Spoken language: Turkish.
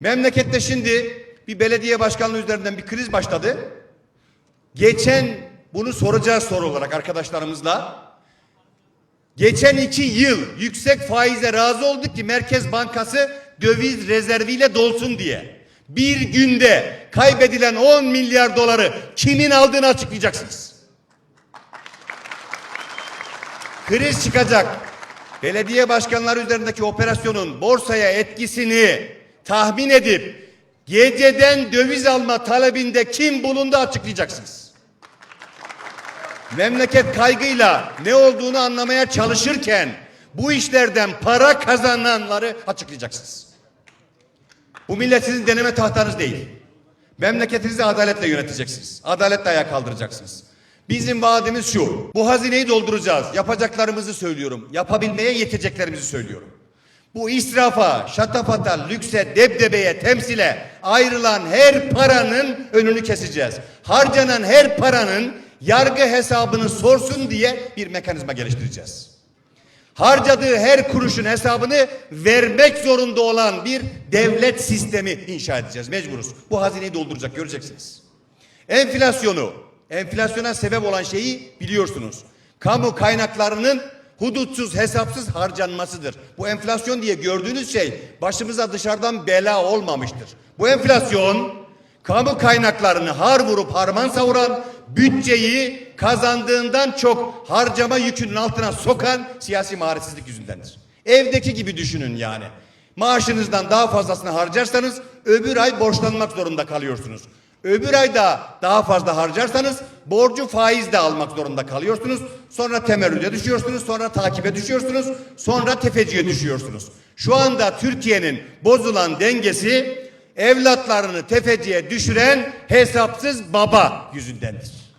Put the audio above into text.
Memlekette şimdi bir belediye başkanlığı üzerinden bir kriz başladı. Geçen bunu soracağız soru olarak arkadaşlarımızla. Geçen iki yıl yüksek faize razı olduk ki Merkez Bankası döviz rezerviyle dolsun diye. Bir günde kaybedilen 10 milyar doları kimin aldığını açıklayacaksınız. Kriz çıkacak. Belediye başkanları üzerindeki operasyonun borsaya etkisini tahmin edip geceden döviz alma talebinde kim bulundu açıklayacaksınız. Memleket kaygıyla ne olduğunu anlamaya çalışırken bu işlerden para kazananları açıklayacaksınız. Bu millet sizin deneme tahtanız değil. Memleketinizi adaletle yöneteceksiniz. Adaletle ayağa kaldıracaksınız. Bizim vaadimiz şu. Bu hazineyi dolduracağız. Yapacaklarımızı söylüyorum. Yapabilmeye yeteceklerimizi söylüyorum. Bu israfa, şatafata, lükse, debdebeye, temsile ayrılan her paranın önünü keseceğiz. Harcanan her paranın yargı hesabını sorsun diye bir mekanizma geliştireceğiz. Harcadığı her kuruşun hesabını vermek zorunda olan bir devlet sistemi inşa edeceğiz. Mecburuz. Bu hazineyi dolduracak göreceksiniz. Enflasyonu, enflasyona sebep olan şeyi biliyorsunuz. Kamu kaynaklarının hudutsuz hesapsız harcanmasıdır. Bu enflasyon diye gördüğünüz şey başımıza dışarıdan bela olmamıştır. Bu enflasyon kamu kaynaklarını har vurup harman savuran, bütçeyi kazandığından çok harcama yükünün altına sokan siyasi maharetsizlik yüzündendir. Evdeki gibi düşünün yani. Maaşınızdan daha fazlasını harcarsanız öbür ay borçlanmak zorunda kalıyorsunuz. Öbür ayda daha fazla harcarsanız borcu faizle almak zorunda kalıyorsunuz. Sonra temerrüde düşüyorsunuz, sonra takibe düşüyorsunuz, sonra tefeciye düşüyorsunuz. Şu anda Türkiye'nin bozulan dengesi evlatlarını tefeciye düşüren hesapsız baba yüzündendir.